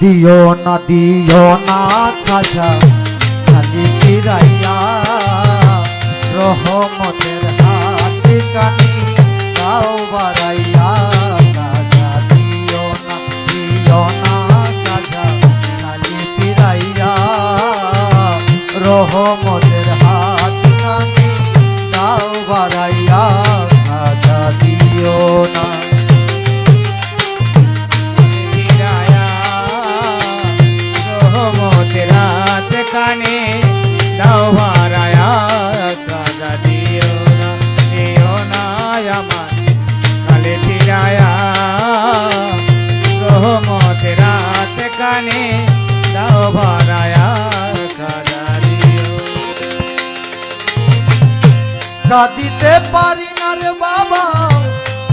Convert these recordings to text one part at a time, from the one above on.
দিও না দিও না খাজা, খালি ফিরাইয়া রহমতের হাতে কানি তাও বাড়াইয়া খাজা, দিও না দিও না খাজা, খালি ফিরাইয়া রহমতের কানে দাও ভারায়া কাজা দিও না দিও না আমার কালে ফিরায়া। রহমতের রাত কানে দাও ভারায়া কাজা দিও কাঁদিতে পারি না রে বাবা,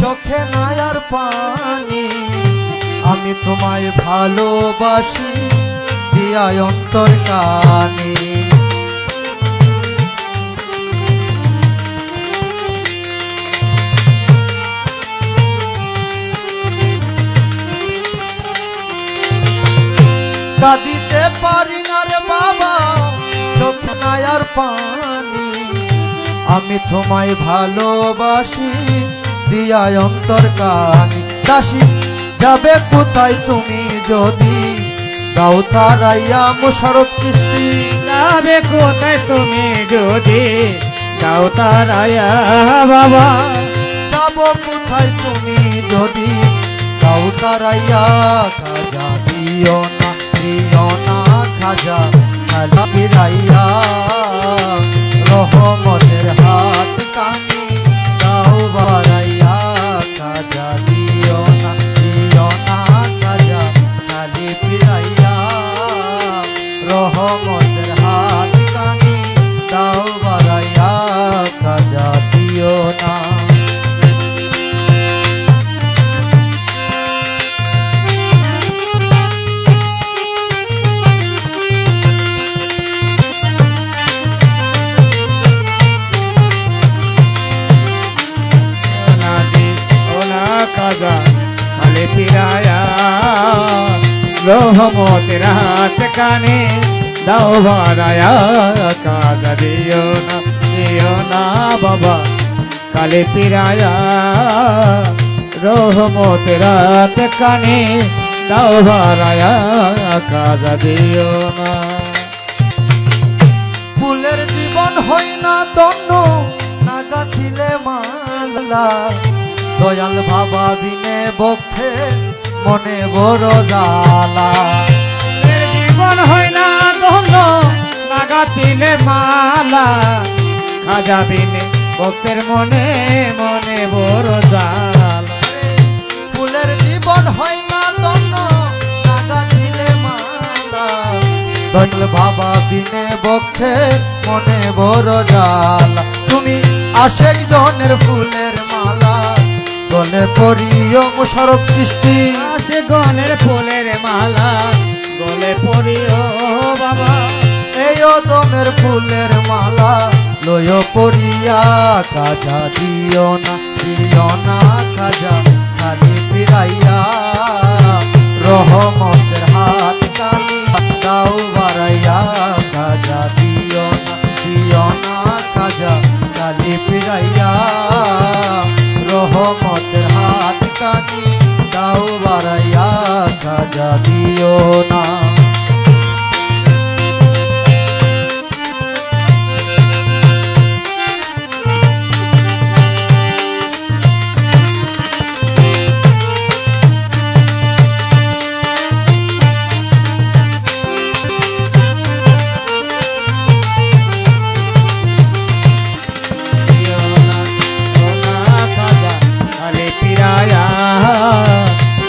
চোখে নায়ার পানি। আমি তোমায় ভালোবাসি দিয়ায় অন্তর কানি। কাঁদিতে পারি না রে বাবা, চোখে নায়ার পানি। আমি তোমায় ভালোবাসি, দিয়ায় অন্তর কানি। দাসী, যাবে কোথায় তুমি যদি? দাও তারাইয়া মোশারফ চিস্তি যাবে কোথায় তুমি যদি দাও তারায়া বাবা? যাব কোথায় তুমি যদি দাও তারাইয়া? খাজা দিও না দিও না খাজা খালা ফিরাইয়া। রহমতের হাত কানি দাও বাড়াইয়া খাজা রহমতের হাত কানে দাও বাড়ায়া কাজা দিও না দিও না বাবা, কালে ফিরায়া রহমতের হাত কানে দাও বাড়ায়া কাজা দিও না। ফুলের জীবন হই না দণ্ড না গাঁথিলে মালা দয়াল বাবা বিনে বক্ষে মনে বড় জ্বালা। এর জীবন হয় না ধন্য লাগাতিলে মালা। খাজা বিনে ভক্তের মনে মনে বড় জাল ফুলের জীবন হয় না না গাঁথিলে মালা। দয়াল বাবা বিনে বক্ষে মনে বড় জ্বালা। তুমি আশেক জনের ফুলের গলে পরিও মুশারফ সৃষ্টি। আসে গনের ফুলের মালা গলে পড়িও বাবা। এই দমের ফুলের মালা লয় পরিয়া কাজা দিও না দিও না কাজা খালি ফিরাইয়া রহমতের হাত কালি দাও বাড়াইয়া কাজা দিও না দিও না কাজা কালি ফিরাইয়া রহমতের দিও দিও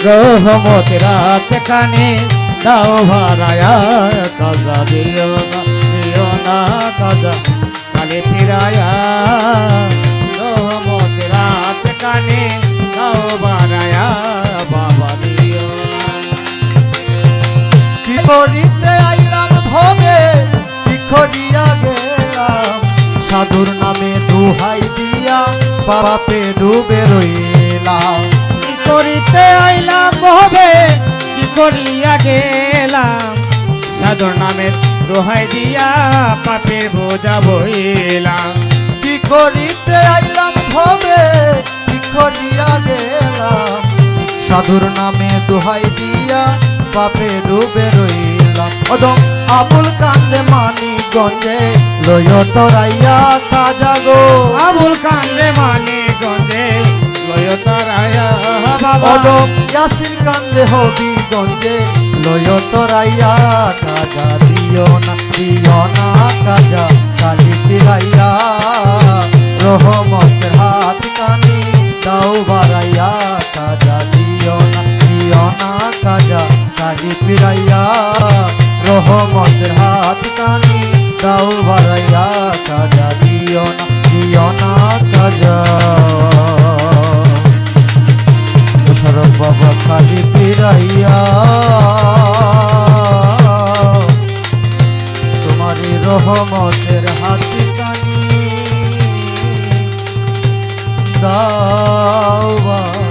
রহমত রাত কানে দাও ভারায়া কাজা দিও না দিও না কাজা খালি ফিরায়া রহমত রাত কানে দাও ভারায়া বাবা দিও কি আইলাম ভবে গেলাম সাধুর নামে দুহাই দিয়া পাপে ডুবে রইলাম। করিতে আইলাম হবে কি করিয়া গেলাম? সাধুর নামের দোহাই দিয়া পাপের বোঝা বইলাম কি করিতে আইলাম ভবে কি করিয়া গেলাম? সাধুর নামে দোহাই দিয়া পাপে ডুবে রইলাম। অদম আবুল কান্দে মানি গঞ্জে লয় তরাইয়া কাজা গো আবুল কান্দে মানে গঞ্জে লয় তারায়া বাবা। ইয়াসিন কান্দে হবি গঞ্জে লয় তরাইয়া কাজা দিও না দিও না কাজা, কালি ফিরাইয়া, রহমতের হাত তোমারই রহমতের হাতি কানি দাও।